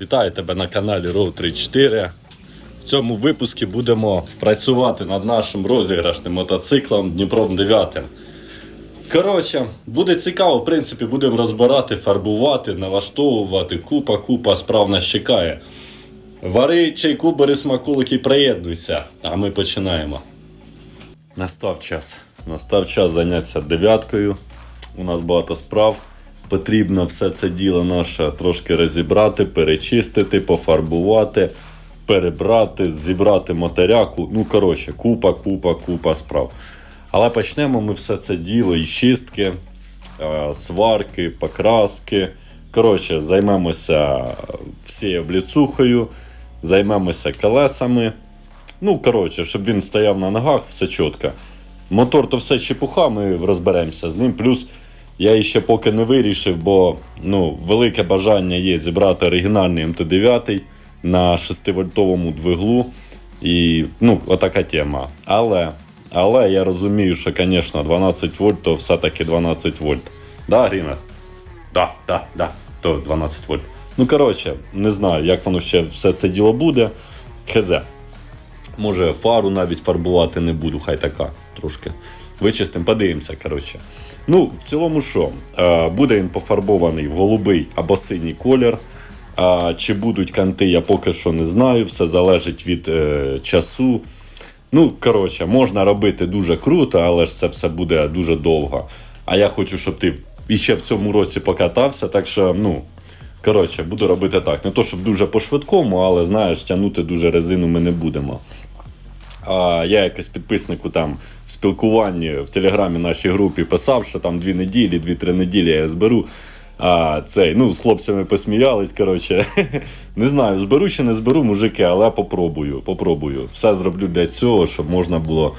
Вітаю тебе на каналі Row 34. В цьому випуску будемо працювати над нашим розіграшним мотоциклом Дніпром 9. Коротше, буде цікаво, в принципі, будемо розбирати, фарбувати, налаштовувати. Купа, купа справ нас чекає. Вари чайку, бери смаколики, приєднуйся. А ми починаємо. Настав час. Настав час зайнятися дев'яткою. У нас багато справ. Потрібно все це діло наше трошки розібрати, перечистити, пофарбувати, перебрати, зібрати матеряку. Ну, коротше, купа, купа, купа справ. Але почнемо ми все це діло із чистки, е, сварки, покраски. Коротше, займемося всією бліцухою, займемося колесами. Ну, коротше, щоб він стояв на ногах, все чітко. Мотор то все чепуха, ми розберемося з ним. Плюс я ще поки не вирішив, бо ну, велике бажання є зібрати оригінальний МТ-9 на 6-вольтовому двиглу. І ну, отака тема. Але, але я розумію, що, звісно, 12 вольт то все-таки 12 вольт. Да, Грінас? Да, да, да, то 12 вольт. Ну, коротше, не знаю, як воно ще все це діло буде. Хз. Може, фару навіть фарбувати не буду, хай така трошки. Вичистимо, подивимося. коротше. Ну, в цілому що? Е, буде він пофарбований в голубий або синій колір. А, чи будуть канти, я поки що не знаю. Все залежить від е, часу. Ну, коротше, можна робити дуже круто, але ж це все буде дуже довго. А я хочу, щоб ти іще в цьому році покатався. Так що, ну, коротше, буду робити так. Не то, щоб дуже по-швидкому, але знаєш, тягнути дуже резину ми не будемо. А я якось підписнику там в спілкуванні в телеграмі нашій групі писав, що там дві неділі, дві-три неділі я зберу. А цей, ну, з хлопцями посміялись. Коротше, не знаю, зберу чи не зберу мужики, але попробую. попробую. Все зроблю для цього, щоб можна було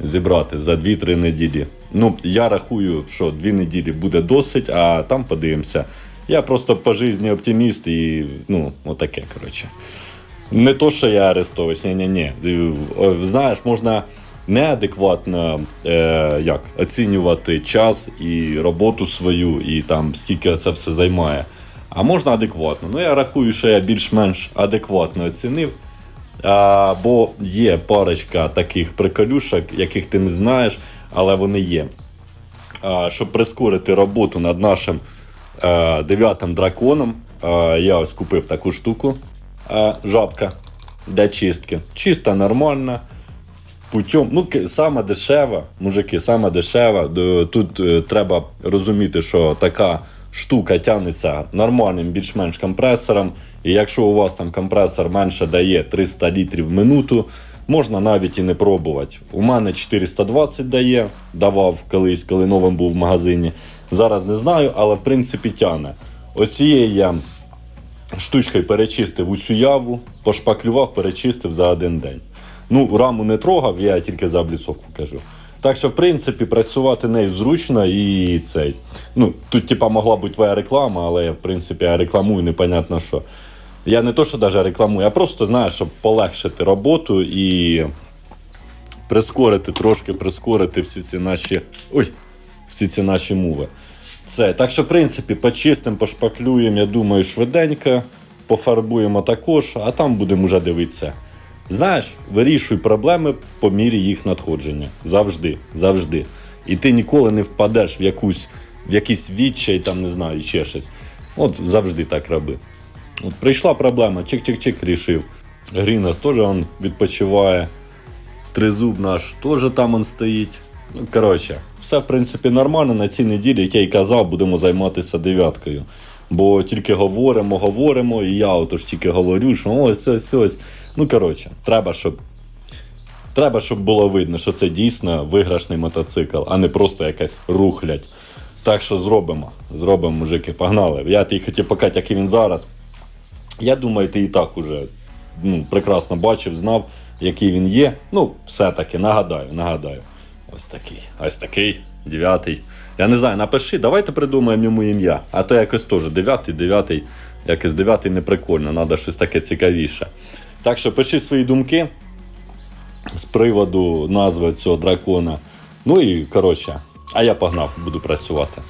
зібрати за 2-3 неділі. Ну, я рахую, що 2 неділі буде досить, а там подивимося. Я просто по житті оптиміст і ну, отаке, коротше. Не то, що я арестович, ні ні ні Знаєш, можна неадекватно е, як, оцінювати час і роботу свою, і там скільки це все займає. А можна адекватно. Ну, я рахую, що я більш-менш адекватно оцінив. А, бо є парочка таких приколюшок, яких ти не знаєш, але вони є. А, щоб прискорити роботу над нашим е, дев'ятим драконом, е, я ось купив таку штуку е, жабка для чистки. Чиста, нормальна. Путем, ну, саме дешева, мужики, саме дешева. Тут е, треба розуміти, що така штука тягнеться нормальним більш-менш компресором. І якщо у вас там компресор менше дає 300 літрів в минуту, можна навіть і не пробувати. У мене 420 дає, давав колись, коли новим був в магазині. Зараз не знаю, але в принципі тягне. Оцієї штучкою перечистив усю яву, пошпаклював, перечистив за один день. Ну, раму не трогав, я тільки за обліцовку кажу. Так що, в принципі, працювати нею зручно і цей. Ну, тут, типа, могла бути твоя реклама, але я, в принципі, я рекламую непонятно що. Я не то, що навіть рекламую, а просто знаю, щоб полегшити роботу і прискорити, трошки прискорити всі ці наші. Ой, всі ці наші мови. Це. Так що, в принципі, почистимо, пошпаклюємо, я думаю, швиденько, пофарбуємо також, а там будемо вже дивитися. Знаєш, вирішуй проблеми по мірі їх надходження. Завжди, завжди. І ти ніколи не впадеш в якусь, в якийсь відчай, там не знаю, ще щось. От завжди так роби. От прийшла проблема, чик-чик-чик рішив. Грінас теж он відпочиває. Тризуб наш теж там он стоїть. Ну, коротше, все в принципі нормально. На цій неділі, як я і казав, будемо займатися дев'яткою. Бо тільки говоримо, говоримо, і я отож тільки говорю, що ось ось ось. Ну коротше, треба, щоб. Треба, щоб було видно, що це дійсно виграшний мотоцикл, а не просто якась рухлядь. Так що зробимо. Зробимо, мужики, погнали. Я тобі хотів показати, який він зараз. Я думаю, ти і так уже ну, прекрасно бачив, знав, який він є. Ну, все-таки, нагадаю, нагадаю. Ось такий, ось такий, дев'ятий. Я не знаю, напиши, давайте придумаємо йому ім'я. А то якось теж дев'ятий, дев'ятий, якось дев'ятий не прикольно, треба щось таке цікавіше. Так що пиши свої думки з приводу назви цього дракона. Ну і коротше, а я погнав, буду працювати.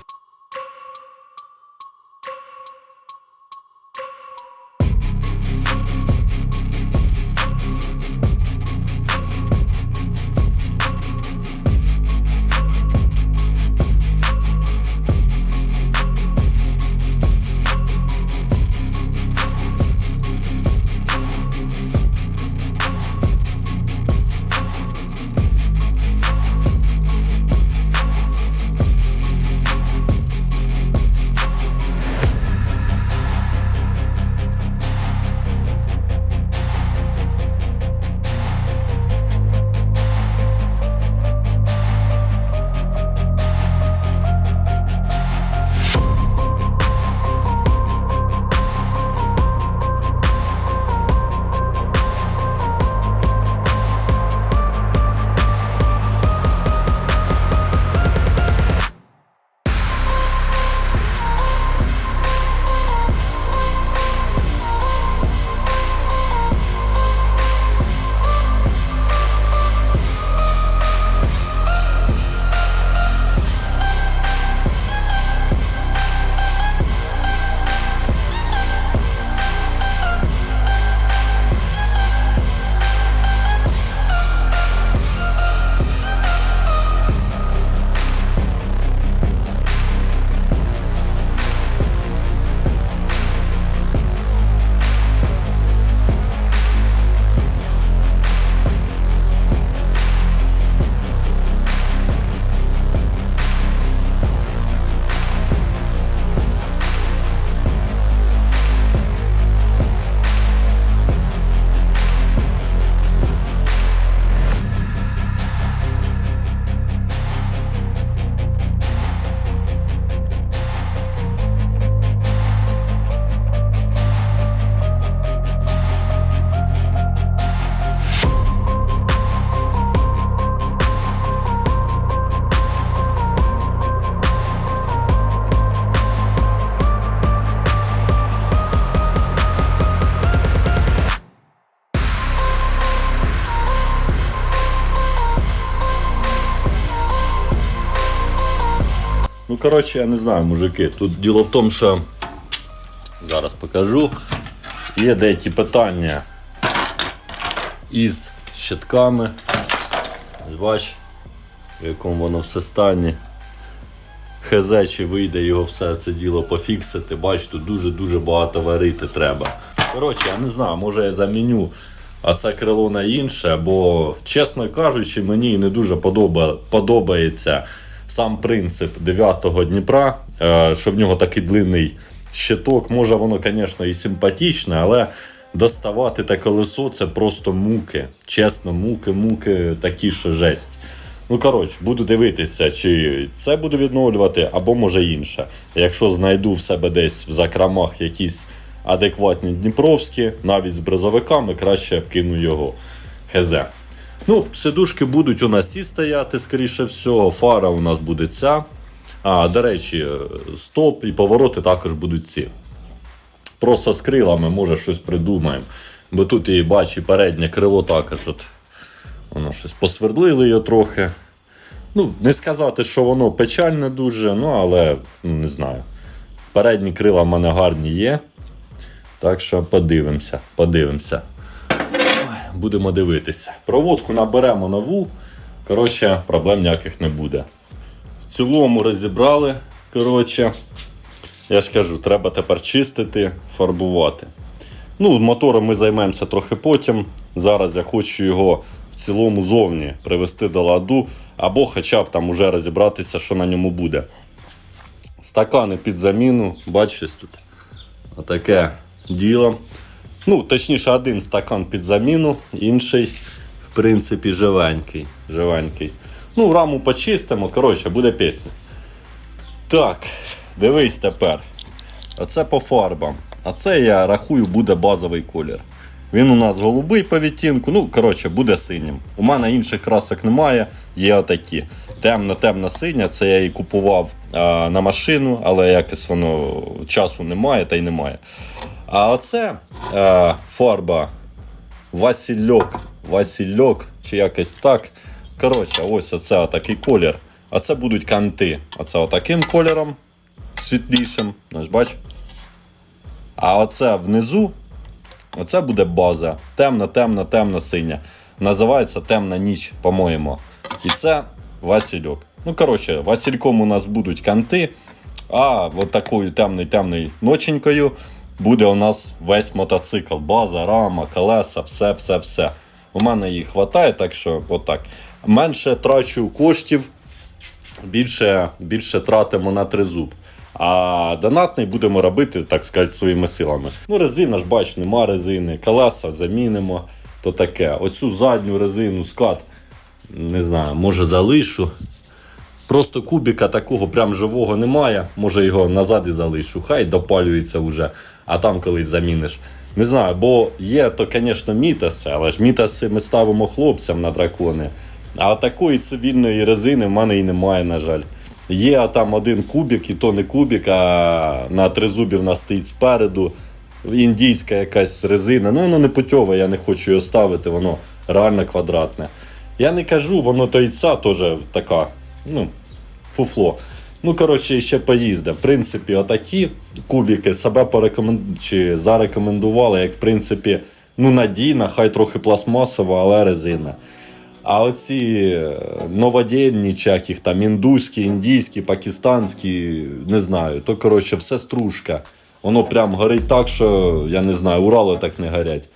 Коротше, я не знаю, мужики. Тут діло в тому, що зараз покажу. Є деякі питання із щитками. Бач, в якому воно все стані. ХЗ, чи вийде його все це діло пофіксити. Бач, тут дуже-дуже багато варити треба. Коротше, я не знаю, може я заміню а це крило на інше, бо, чесно кажучи, мені не дуже подоба, подобається сам принцип 9-го Дніпра, е, що в нього такий длинний щиток. Може, воно, звісно, і симпатичне, але доставати те колесо це просто муки. Чесно, муки, муки, такі, що жесть. Ну, коротше, буду дивитися, чи це буду відновлювати, або може інше. Якщо знайду в себе десь в закромах якісь адекватні дніпровські, навіть з бризовиками, краще вкину його. Хз. Ну, сидушки будуть у нас ці стояти, скоріше всього. Фара у нас буде ця. А, до речі, стоп і повороти також будуть ці. Просто з крилами, може, щось придумаємо. Бо тут і бач, і переднє крило також. От, воно щось посвердлили його трохи. Ну, не сказати, що воно печальне дуже, ну але ну, не знаю. Передні крила в мене гарні є. Так що подивимося, подивимося. Будемо дивитися. Проводку наберемо нову. Коротше, проблем ніяких не буде. В цілому розібрали. Коротше, я ж кажу, треба тепер чистити, фарбувати. Ну, мотором ми займемося трохи потім. Зараз я хочу його в цілому зовні привести до ладу, або хоча б там уже розібратися, що на ньому буде. Стакани під заміну, бачите тут. Отаке діло. Ну, точніше, один стакан під заміну, інший, в принципі, живенький. живенький. Ну, раму почистимо, коротше, буде пісня. Так, дивись тепер. Оце по фарбам. А це я рахую буде базовий колір. Він у нас голубий по відтінку, ну, коротше, буде синім. У мене інших красок немає, є отакі. Темна-темна синя, це я її купував а, на машину, але якось воно часу немає та й немає. А оце а, фарба Васильок, Васильок, чи якось так. Коротше, ось оце такий колір. А це будуть канти. Оце отаким кольором світлішим. Ось бач. А оце внизу, оце буде база. Темна, темна, темна синя. Називається темна ніч, по-моєму. І це Васильок. Ну, коротше, Васильком у нас будуть канти, а от такою темною-темною ноченькою буде у нас весь мотоцикл. База, рама, колеса, все, все, все. У мене їх вистачає, так що отак. Менше трачу коштів, більше, більше тратимо на тризуб. А донатний будемо робити, так сказати, своїми силами. Ну, резина ж бач, нема резини, колеса замінимо. То таке. Оцю задню резину, скат, не знаю, може залишу. Просто кубіка такого прям живого немає. Може його назад і залишу. Хай допалюється вже, а там колись заміниш. Не знаю, бо є то, звісно, мітаси, але ж мітаси ми ставимо хлопцям на дракони. А такої цивільної резини в мене і немає, на жаль. Є там один кубік, і то не кубік, а на тризубі в нас стоїть спереду. Індійська якась резина. Ну, воно не путьове, я не хочу його ставити, воно реально квадратне. Я не кажу, воно то і теж така, ну, фуфло. Ну, коротше, ще поїздив. В принципі, отакі кубики себе порекомен... чи зарекомендували, як в принципі, ну, надійна, хай трохи пластмасова, але резина. А оці е, новодєнні, чи яких там індуські, індійські, пакистанські, не знаю, то коротше все стружка. Воно прям горить так, що я не знаю, Урали так не горять.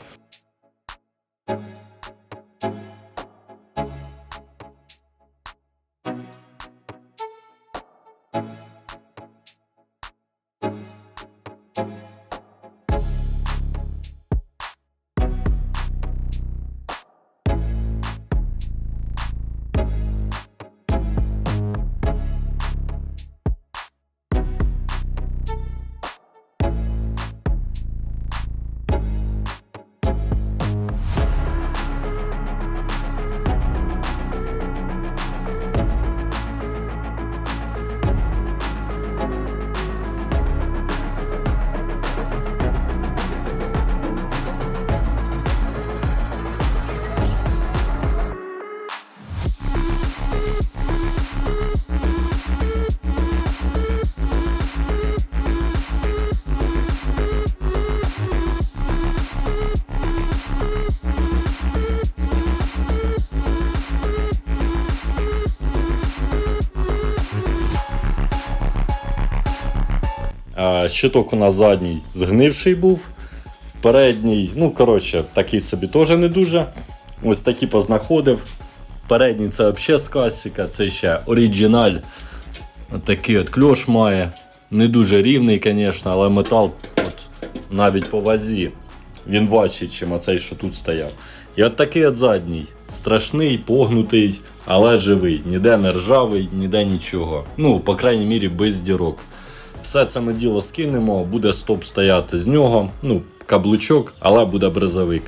Щиток у нас задній згнивший був. Передній, ну коротше, такий собі теж не дуже. Ось такі познаходив. Передній це взагалі з касіка, це ще оригіналь. Такий от кльош має. Не дуже рівний, звісно, але метал от, навіть по вазі. Він важчий, ніж оцей, що тут стояв. І от такий от задній. Страшний, погнутий, але живий. Ніде не ржавий, ніде нічого. Ну, по крайній мірі, без дірок. Все це ми діло скинемо, буде стоп стояти з нього. Ну, каблучок, але буде бризовик.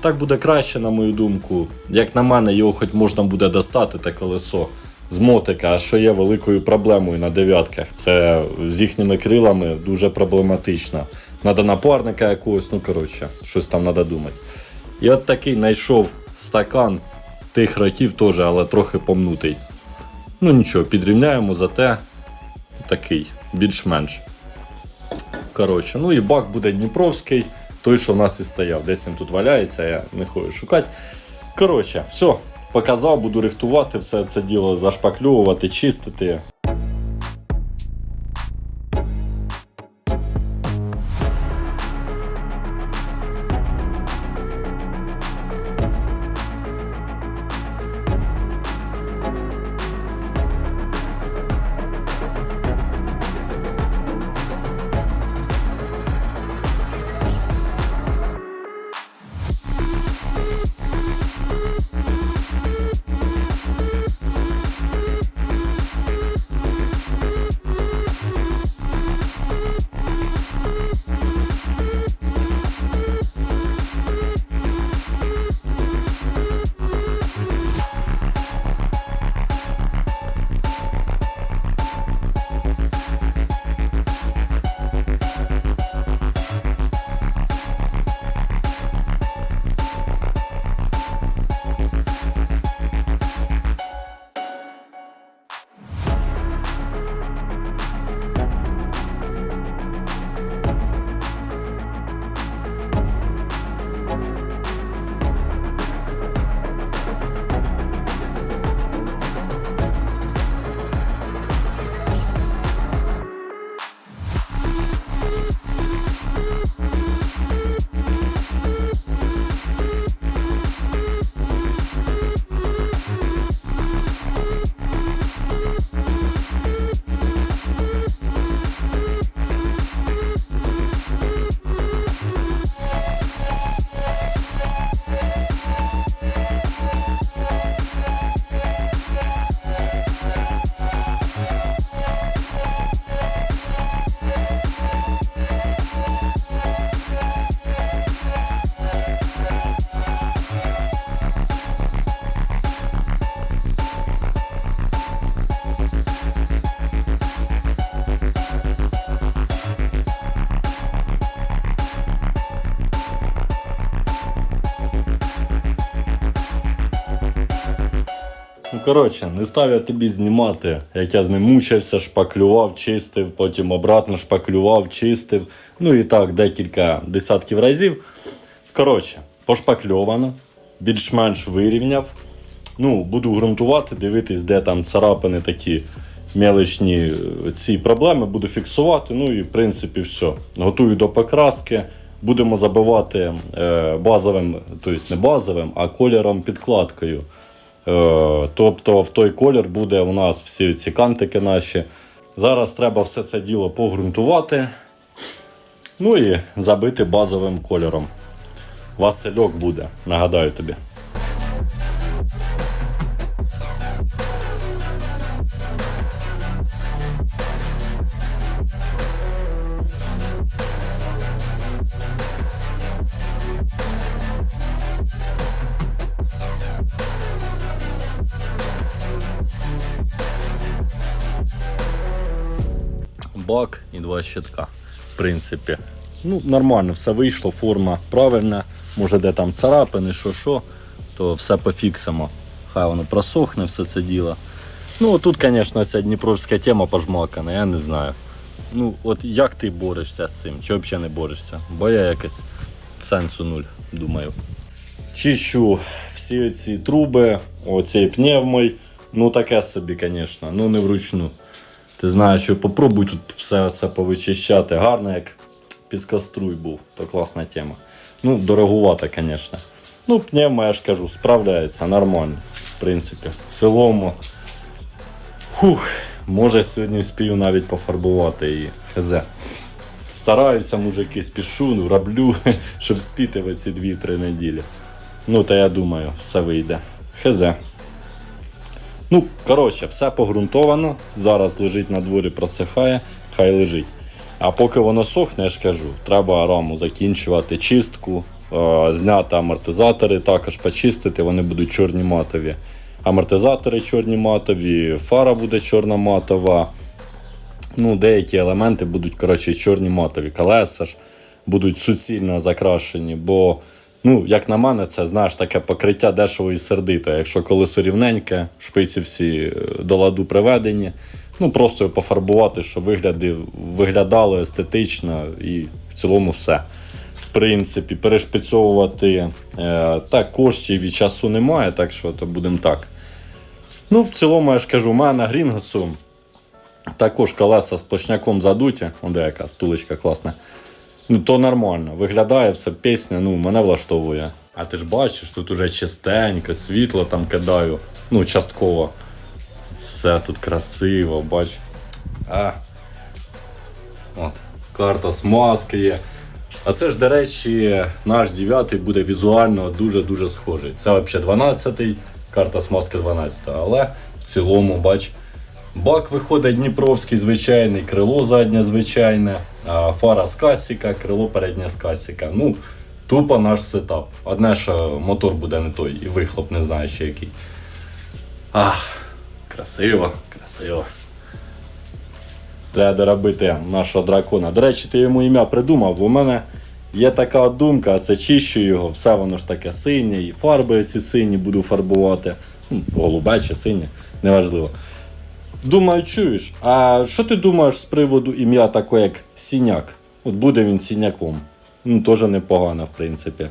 Так буде краще, на мою думку. Як на мене, його хоч можна буде достати те колесо з мотика, що є великою проблемою на дев'ятках. Це з їхніми крилами дуже проблематично. Надо напарника якогось, ну коротше, щось там треба думати. І от такий знайшов стакан тих років теж, але трохи помнутий. Ну нічого, підрівняємо, зате такий, більш-менш. Коротше, ну і бак буде Дніпровський, той, що в нас і стояв. Десь він тут валяється, я не хочу шукати. Коротше, все, показав, буду рихтувати все це діло, зашпаклювати, чистити. Коротше, не став я тобі знімати, як я з ним мучився, шпаклював, чистив, потім обратно шпаклював, чистив. Ну і так, декілька десятків разів. Коротше, пошпакльовано, більш-менш вирівняв. Ну, буду ґрунтувати, дивитись, де там царапини такі мелочні е, ці проблеми, буду фіксувати. Ну і в принципі все. Готую до покраски. Будемо забивати е, базовим, тобто не базовим, а кольором підкладкою. Е, Тобто в той колір буде у нас всі ці кантики наші. Зараз треба все це діло погрунтувати. Ну і забити базовим кольором. Васильок буде, нагадаю тобі. Бак і два щитка. В принципі. Ну, нормально, все вийшло, форма правильна. Може, де там царапини, що що, то все пофіксимо. Хай воно просохне, все це діло. Ну, тут, звісно, ця дніпровська тема пожмакана, я не знаю. Ну, от як ти борешся з цим, чи взагалі не борешся? Бо я якось сенсу нуль, думаю. Чищу всі ці труби, оцей пневмой. Ну таке собі, звісно, ну не вручну. Ти знаєш, що попробуй тут все це повичищати. Гарно, як піскоструй був, то класна тема. Ну, дорогувата, звісно. Ну, пневма, я ж кажу, справляється нормально. В принципі, в цілому. Фух, може сьогодні вспію навіть пофарбувати її. Хз. Стараюся, мужики, спішу, роблю, щоб спіти в ці 2-3 неділі. Ну, та я думаю, все вийде. Хз. Ну, коротше, все погрунтовано. Зараз лежить на дворі, просихає, хай лежить. А поки воно сохне, я ж кажу, треба раму закінчувати чистку, е, зняти амортизатори, також почистити, вони будуть чорні матові. Амортизатори чорні матові, фара буде чорна матова. Ну, деякі елементи будуть коротше, чорні матові. Колеса ж будуть суцільно закрашені, бо, ну, як на мене, це знаєш, таке покриття дешево і сердито. Якщо колесо рівненьке, шпиці всі е, до ладу приведені, ну просто пофарбувати, щоб вигляди, виглядало естетично і в цілому все. В принципі, перешпицьовувати е, так коштів і часу немає, так що то будемо так. Ну, в цілому, я ж кажу, у мене Грінгасу також колеса з почняком задуті, он де яка стулечка класна. Ну, то нормально. Виглядає все, пісня, ну, мене влаштовує. А ти ж бачиш, тут уже чистенько, світло там кидаю. Ну, частково. Все тут красиво, бач. А. От. Карта смазки є. А це ж, до речі, наш 9 буде візуально дуже-дуже схожий. Це взагалі 12-й, карта смазки 12, але в цілому, бач, бак виходить Дніпровський звичайний, крило заднє звичайне, фара з касіка, крило переднє з касіка. Ну, тупо наш сетап. Одне, що мотор буде не той, і вихлоп не знаю ще який. Ах, красиво, красиво. Треба доробити нашого дракона. До речі, ти йому ім'я придумав, бо в мене є така думка, це чищу його, все воно ж таке синє, і фарби ці сині буду фарбувати. Голубе чи синє, неважливо. Думаю, чуєш, а що ти думаєш з приводу ім'я такого, як сіняк? От буде він сіняком. Ну, теж непогано, в принципі.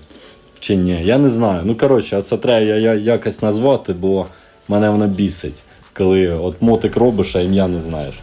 Чи ні? Я не знаю. Ну, коротше, а це треба я, я, якось назвати, бо мене воно бісить, коли от мотик робиш, а ім'я не знаєш.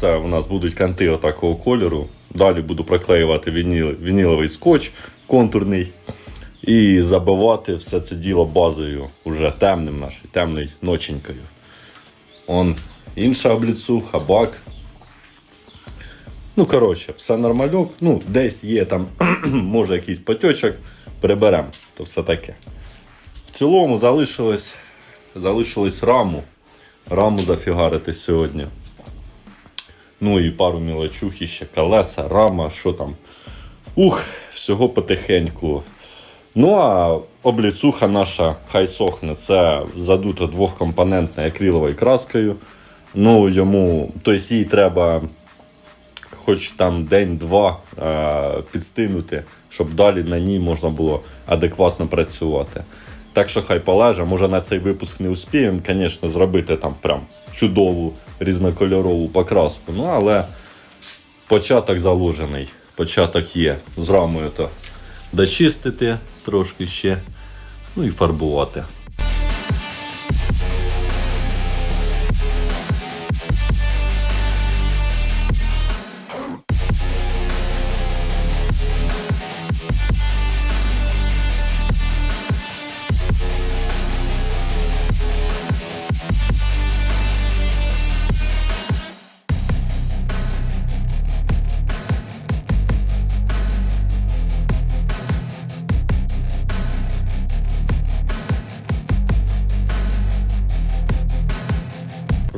Це у нас будуть канти отакого кольору. Далі буду проклеювати вініл, вініловий скотч контурний. І забивати все це діло базою, уже темним нашою, темною ноченькою. Он інша обліцуха, бак. Ну, коротше, все нормальок. Ну, десь є там, може, якийсь потьочок, приберемо. То все таке. В цілому залишилось, залишилось раму. Раму зафігарити сьогодні. Ну і пару мілочух ще колеса, рама, що там. Ух, всього потихеньку. Ну а обліцуха наша хай сохне. Це задуто двохкомпонентною акриловою краскою. Ну, йому, тобто їй треба хоч там день-два е, підстинути, щоб далі на ній можна було адекватно працювати. Так що хай полеже, може на цей випуск не успіємо, звісно, зробити там прям чудову різнокольорову покраску. Ну, але початок заложений. Початок є. З рамою то дочистити трошки ще. Ну і фарбувати.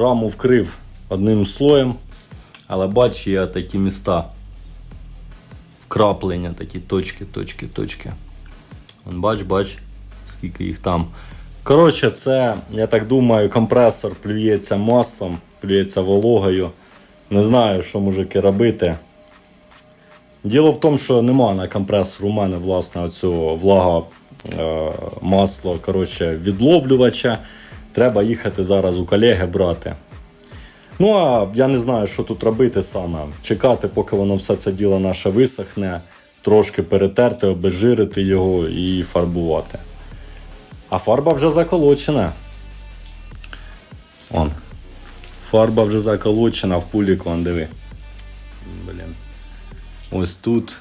Раму вкрив одним слоєм, але бач, є такі міста. Вкраплення, такі точки, точки, точки. Бач, бач. скільки їх там. Коротше, це, я так думаю, компресор плюється маслом, плюється вологою. Не знаю, що мужики робити. Діло в тому, що нема на компресору у мене власне цього влага е, масло коротше, відловлювача. Треба їхати зараз у колеги брати. Ну а я не знаю, що тут робити саме. Чекати, поки воно все це діло наше висохне, трошки перетерти, обезжирити його і фарбувати. А фарба вже заколочена. Он. Фарба вже заколочена в пулік, вон диви. Блін. Ось тут.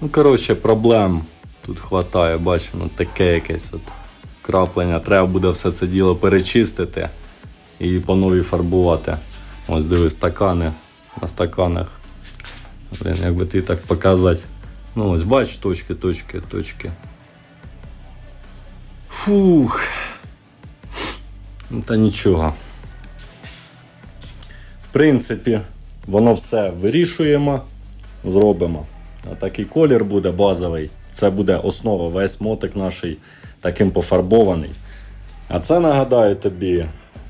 Ну, коротше, проблем тут хватає, бачу, ну таке якесь от краплення. Треба буде все це діло перечистити і по новій фарбувати. Ось диви, стакани на стаканах. Блін, як би ти так показати. Ну ось бач, точки, точки, точки. Фух. Ну, Та нічого. В принципі, воно все вирішуємо, зробимо. А такий колір буде базовий. Це буде основа, весь мотик наш таким пофарбований. А це нагадаю тобі,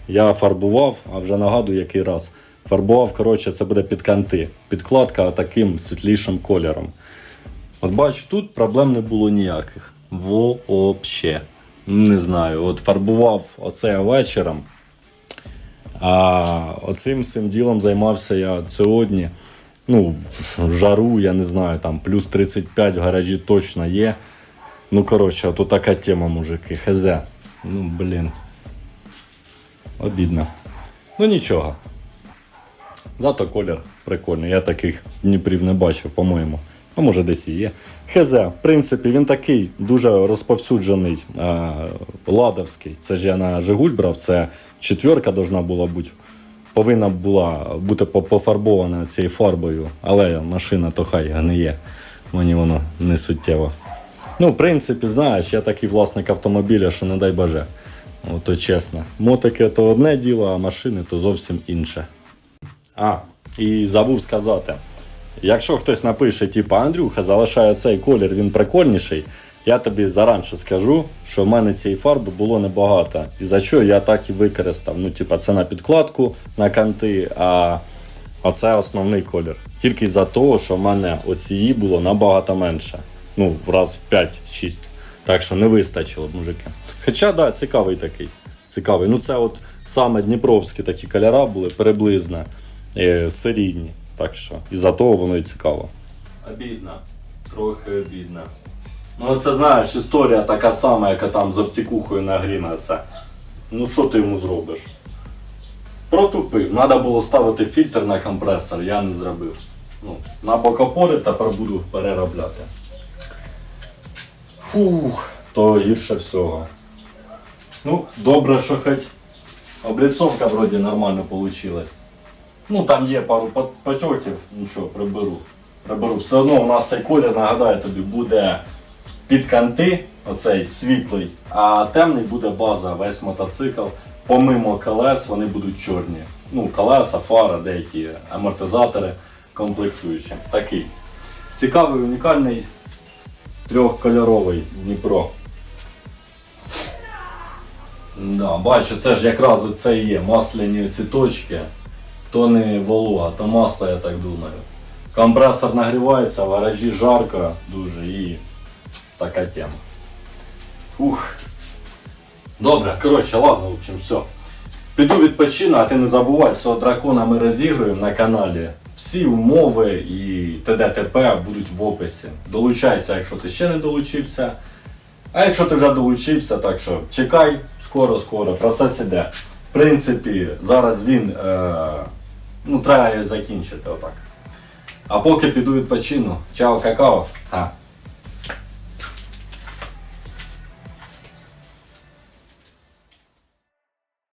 я фарбував, а вже нагадую, який раз. Фарбував, коротше, це буде під канти. Підкладка таким світлішим кольором. От бач, тут проблем не було ніяких. Вообще. Не знаю. От фарбував оце вечором. А оцим всім ділом займався я сьогодні. Ну, в жару, я не знаю, там плюс 35 в гаражі точно є. Ну, коротше, то така тема, мужики. Хз. Ну, блін. Обідно. Ну нічого. Зато колір прикольний. Я таких Дніпрів не бачив, по-моєму. А може десь і є. Хз, в принципі, він такий дуже розповсюджений е, ладовський. Це ж я на Жигуль брав, це четверка должна була бути. Повинна була бути пофарбована цією фарбою, але машина то хай гниє. Мені воно не суттєво. Ну, в принципі, знаєш, я такий власник автомобіля, що не дай боже. Ото чесно. Мотики то одне діло, а машини то зовсім інше. А, і забув сказати. Якщо хтось напише, типу, Андрюха залишає цей колір, він прикольніший, я тобі заранше скажу, що в мене цієї фарби було небагато. І за що я так і використав. Ну, типу, це на підкладку, на канти, а, а це основний колір. Тільки за того, що в мене оцієї було набагато менше. Ну, раз в 5-6. Так що не вистачило мужики. Хоча, да, цікавий такий. Цікавий. Ну, це от саме дніпровські такі кольора були приблизно е, серійні. Так що, і за того воно і цікаво. Обідно. Трохи обідно. Ну, це знаєш, історія така сама, яка там з обтікухою на Грінеса. Ну що ти йому зробиш? Протупив. Треба було ставити фільтр на компресор, я не зробив. Ну, на бокопори тепер буду переробляти. Фух, то гірше всього. Ну, добре, що хоч обліцовка вроді нормально вийшла. Ну, там є пару пот- потьоків, нічого, приберу. Приберу. Все одно у нас цей колір, нагадаю тобі, буде під канти, оцей світлий, а темний буде база, весь мотоцикл. Помимо колес вони будуть чорні. Ну, колеса, фара, деякі амортизатори комплектуючі. Такий. Цікавий, унікальний трьохкольоровий Дніпро. Да, бачу, це ж якраз це і є масляні ці точки. То не волога, то масло, я так думаю. Компресор нагрівається, в гаражі жарко дуже і така тема. Ух. Добре, коротше, ладно, в общем, все. Піду відпочину, а ти не забувай, що дракона ми розігруємо на каналі. Всі умови і ТДТП будуть в описі. Долучайся, якщо ти ще не долучився. А якщо ти вже долучився, так що чекай, скоро-скоро, процес іде. В принципі, зараз він. Е, ну, треба закінчити отак. А поки піду відпочину. Чао, какао. Ха.